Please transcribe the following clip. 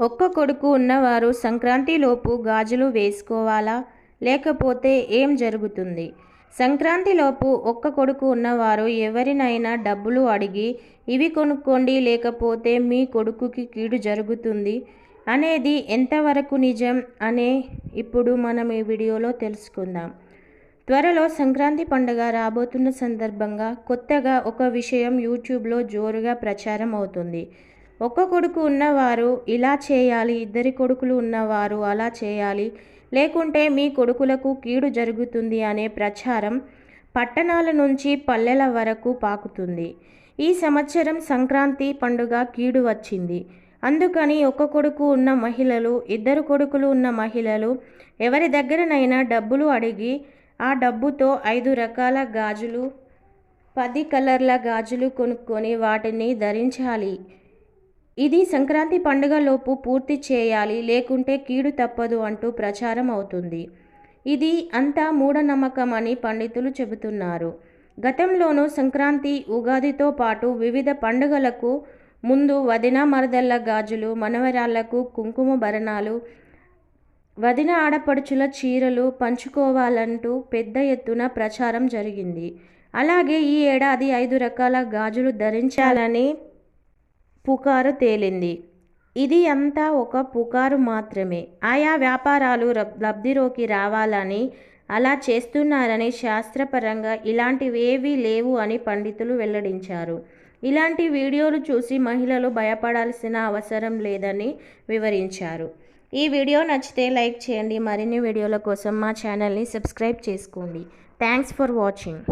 ఒక్క కొడుకు ఉన్నవారు సంక్రాంతిలోపు గాజులు వేసుకోవాలా? లేకపోతే ఏం జరుగుతుంది? సంక్రాంతిలోపు ఒక్క కొడుకు ఉన్నవారు ఎవరినైనా డబ్బులు అడిగి ఇవి కొనుక్కోండి లేకపోతే మీ కొడుకుకి కీడు జరుగుతుంది అనేది ఎంతవరకు నిజం అనే ఇప్పుడు మనం ఈ వీడియోలో తెలుసుకుందాం. త్వరలో సంక్రాంతి పండుగ రాబోతున్న సందర్భంగా కొత్తగా ఒక విషయం యూట్యూబ్లో జోరుగా ప్రచారం అవుతుంది. ఒక్క కొడుకు ఉన్నవారు ఇలా చేయాలి ఇద్దరి కొడుకులు ఉన్నవారు అలా చేయాలి లేకుంటే మీ కొడుకులకు కీడు జరుగుతుంది అనే ప్రచారం పట్టణాల నుంచి పల్లెల వరకు పాకుతుంది. ఈ సంవత్సరం సంక్రాంతి పండుగ కీడు వచ్చింది. అందుకని ఒక్క కొడుకు ఉన్న మహిళలు ఇద్దరు కొడుకులు ఉన్న మహిళలు ఎవరి దగ్గరనైనా డబ్బులు అడిగి ఆ డబ్బుతో ఐదు రకాల గాజులు పది కలర్ల గాజులు కొనుక్కొని వాటిని ధరించాలి. ఇది సంక్రాంతి పండుగలోపు పూర్తి చేయాలి లేకుంటే కీడు తప్పదు అంటూ ప్రచారం అవుతుంది. ఇది అంతా మూఢనమ్మకం అని పండితులు చెబుతున్నారు. గతంలోనూ సంక్రాంతి ఉగాదితో పాటు వివిధ పండుగలకు ముందు వదిన మరదళ్ళ గాజులు మనవరాళ్ళకు కుంకుమ భరణాలు వదిన ఆడపడుచుల చీరలు పంచుకోవాలంటూ పెద్ద ఎత్తున ప్రచారం జరిగింది. అలాగే ఈ ఏడాది ఐదు రకాల గాజులు ధరించాలని పుకారు తేలింది. ఇది అంతా ఒక పుకారు మాత్రమే. ఆయా వ్యాపారాలు లబ్ధిలోకి రావాలని అలా చేస్తున్నారని శాస్త్రపరంగా ఇలాంటివేవీ లేవు అని పండితులు వెల్లడించారు. ఇలాంటి వీడియోలు చూసి మహిళలు భయపడాల్సిన అవసరం లేదని వివరించారు. ఈ వీడియో నచ్చితే లైక్ చేయండి. మరిన్ని వీడియోల కోసం మా ఛానల్ని సబ్స్క్రైబ్ చేసుకోండి. Thanks for watching.